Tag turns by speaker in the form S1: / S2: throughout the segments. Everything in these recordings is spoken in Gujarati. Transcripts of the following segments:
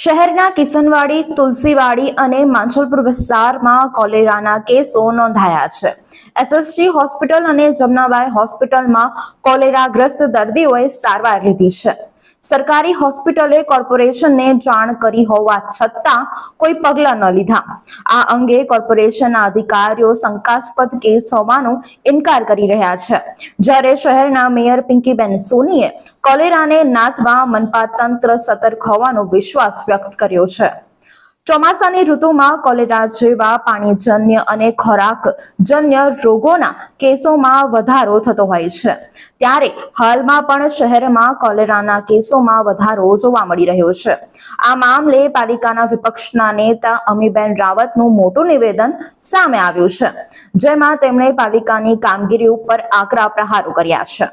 S1: શહેરના કિશનવાડી તુલસીવાડી અને માંછલપુર વિસ્તારમાં કોલેરાના કેસો નોંધાયા છે. એસએસજી હોસ્પિટલ અને જમનાબાઈ હોસ્પિટલમાં કોલેરાગ્રસ્ત દર્દીઓએ સારવાર લીધી છે. સરકારી હોસ્પિટલે કોર્પોરેશનને જાણ કરી હોવા છતાં કોઈ પગલાં ન લીધા. આ અંગે કોર્પોરેશનના અધિકારીઓ શંકાસ્પદ કેસ હોવાનો ઇનકાર કરી રહ્યા છે. જ્યારે શહેરના મેયર પિંકીબેન સોનીએ કોલેરાને નાથવા મનપા તંત્ર સતર્ક હોવાનો વિશ્વાસ વ્યક્ત કર્યો છે. ચોમાસાની ઋતુમાં કોલેરા જેવા પાણીજન્ય અને ખોરાકજન્ય રોગોના કેસોમાં વધારો થતો હોય છે. ત્યારે હાલમાં પણ શહેરમાં કોલેરાના કેસોમાં વધારો જોવા મળી રહ્યો છે. આ મામલે પાલિકાના વિપક્ષના નેતા અમીબેન રાવતનું મોટું નિવેદન સામે આવ્યું છે, જેમાં તેમણે પાલિકાની કામગીરી ઉપર આકરા પ્રહારો કર્યા છે.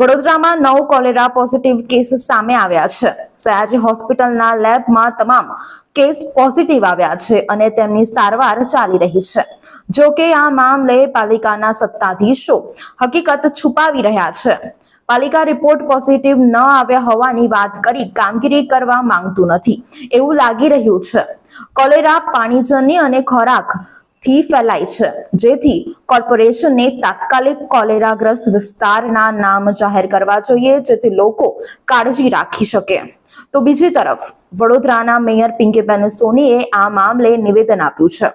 S1: વડોદરામાં નવ કોલેરા પોઝિટિવ કેસ સામે આવ્યા છે. સયાજી હોસ્પિટલના લેબમાં તમામ કેસ પોઝિટિવ આવ્યા છે અને તેમની સારવાર ચાલી રહી છે. જો કે આ મામલે પાલિકાના સત્તાધીશો હકીકત છુપાવી રહ્યા છે. પાલિકા રિપોર્ટ પોઝિટિવ ન આવ્યા હોવાની વાત કરી કામગીરી કરવા માંગતું નથી. એવું લાગી રહ્યું છે. કોલેરા, પાણીજન્ય અને ખોરાક થી ફેલાય છે. જેથી કોર્પોરેશનને તાત્કાલિક કોલેરાગ્રસ્ત વિસ્તારના નામ જાહેર કરવા જોઈએ, જેથી લોકો કાળજી રાખી શકે. તો બીજી તરફ, વડોદરાના મેયર પિંકીબેન સોનીએ આ મામલે નિવેદન આપ્યું છે.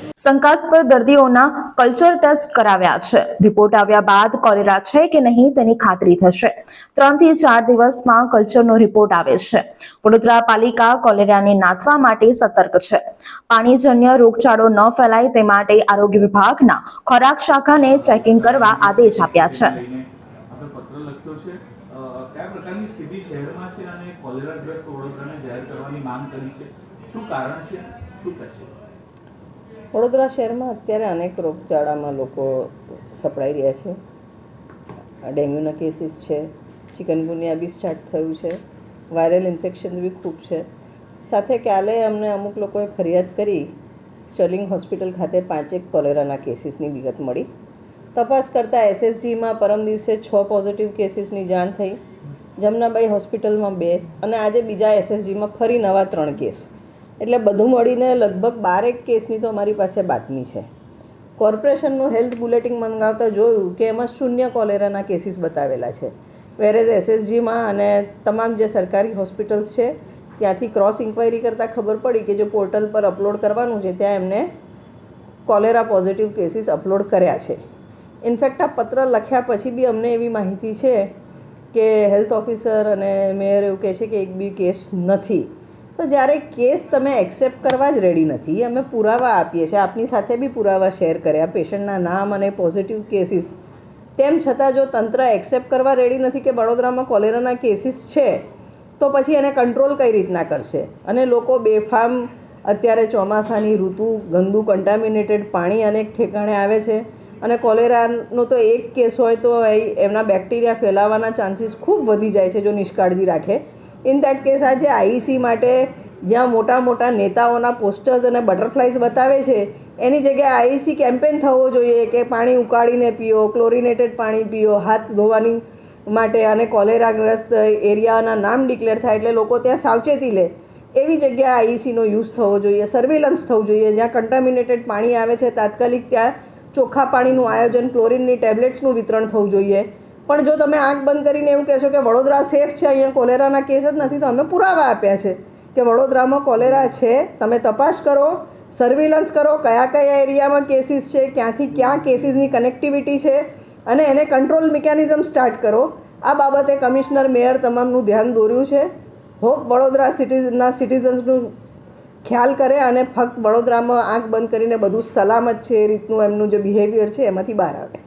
S1: શંકાસ્પદ દર્દીઓના કલ્ચર ટેસ્ટ કરાવ્યા છે. રિપોર્ટ આવ્યા બાદ કોલેરા છે કે નહીં તેની ખાતરી થશે. ત્રણથી ચાર દિવસમાં કલ્ચરનો રિપોર્ટ આવે છે. વડોદરા પાલિકા કોલેરાને નાથવા માટે સતર્ક છે. પાણીજન્ય રોગચાળો ન ફેલાય તે માટે આરોગ્ય વિભાગના ખોરાક શાખાને ચેકિંગ કરવા આદેશ આપ્યા છે.
S2: છે. શું કારણ છે? શું કહેશે?
S3: વડોદરા શહેરમાં અત્યારે અનેક રોગચાળામાં લોકો સપડાઈ રહ્યા છે. ડેન્ગ્યુના કેસીસ છે ચિકનગુનિયા બી સ્ટાર્ટ થયું છે, વાયરલ ઇન્ફેક્શન્સ બી ખૂબ છે. સાથે કાલે અમને અમુક લોકોએ ફરિયાદ કરી, સ્ટર્લિંગ હોસ્પિટલ ખાતે પાંચેક કોલેરાના કેસીસની વિગત મળી. તપાસ કરતાં એસએસજીમાં પરમ દિવસે છ પોઝિટિવ કેસીસની જાણ થઈ. જમનાબાઈ હોસ્પિટલમાં બે અને આજે બીજા એસએસજીમાં ફરી નવા ત્રણ કેસ. એટલે બધું મળીને લગભગ બારેક કેસની તો અમારી પાસે બાતમી છે. કોર્પોરેશનનું હેલ્થ બુલેટિન મંગાવતા જોયું કે એમાં શૂન્ય કોલેરાના કેસીસ બતાવેલા છે. વેરેઝ એસએસજીમાં અને તમામ જે સરકારી હોસ્પિટલ્સ છે, ત્યાંથી ક્રોસ ઇન્ક્વાયરી કરતાં ખબર પડી કે જે પોર્ટલ પર અપલોડ કરવાનું છે, ત્યાં એમને કોલેરા પોઝિટિવ કેસીસ અપલોડ કર્યા છે. ઇનફેક્ટ આ પત્ર લખ્યા પછી બી અમને એવી માહિતી છે કે હેલ્થ ઓફિસર અને મેયર એવું કહે છે કે એક બી કેસ નથી. તો જ્યારે કેસ તમે એક્સેપ્ટ કરવા જ રેડી નથી, અમે પુરાવા આપીએ છીએ. આપની સાથે બી પુરાવા શેર કર્યા. પેશન્ટના નામ અને પોઝિટિવ કેસીસ તેમ છતાં જો તંત્ર એક્સેપ્ટ કરવા રેડી નથી કે વડોદરામાં કોલેરાના કેસીસ છે, તો પછી એને કંટ્રોલ કઈ રીતના કરશે? અને લોકો બેફામ અત્યારે ચોમાસાની ઋતુ, ગંદુ કન્ટામિનેટેડ પાણી અનેક ઠેકાણે આવે છે. અને કોલેરાનો તો એક કેસ હોય તો એમના બેક્ટેરિયા ફેલાવાના ચાન્સીસ ખૂબ વધી જાય છે જો નિષ્કાળજી રાખે. ઇન દેટ કેસ આજે આઈસી માટે જ્યાં મોટા મોટા નેતાઓના પોસ્ટર્સ અને બટરફ્લાઇઝ બતાવે છે, એની જગ્યાએ આઈસી કેમ્પેન થવો જોઈએ કે પાણી ઉકાળીને પીઓ ક્લોરિનેટેડ પાણી પીઓ, હાથ ધોવાની માટે અને કોલેરાગ્રસ્ત એરિયાના નામ ડિક્લેર થાય એટલે લોકો ત્યાં સાવચેતી લે. એવી જગ્યાએ આઈસીનો યુઝ થવો જોઈએ સર્વેલન્સ થવું જોઈએ, જ્યાં કન્ટામિનેટેડ પાણી આવે છે, તાત્કાલિક ત્યાં ચોખ્ખા પાણીનું આયોજન ક્લોરિનની ટેબ્લેટ્સનું વિતરણ થવું જોઈએ. પણ જો તમે આંખ બંધ કરીને એવું કહેશો કે વડોદરા સેફ છે, અહીંયા કોલેરાના કેસ જ નથી, તો અમે પુરાવા આપ્યા છે કે વડોદરામાં કોલેરા છે, તમે તપાસ કરો સર્વેલન્સ કરો, કયા કયા એરિયામાં કેસીસ છે, ક્યાંથી ક્યાં કેસીસની કનેક્ટિવિટી છે, અને એને કંટ્રોલ મિકેનિઝમ સ્ટાર્ટ કરો. આ બાબતે કમિશનર, મેયર તમામનું ધ્યાન દોર્યું છે. હોપ વડોદરા સિટીઝના સિટીઝન્સનું ખ્યાલ કરે અને ફક્ત વડોદરામાં આંખ બંધ કરીને બધું સલામત છે એ રીતનું એમનું જે બિહેવિયર છે, એમાંથી બહાર આવે.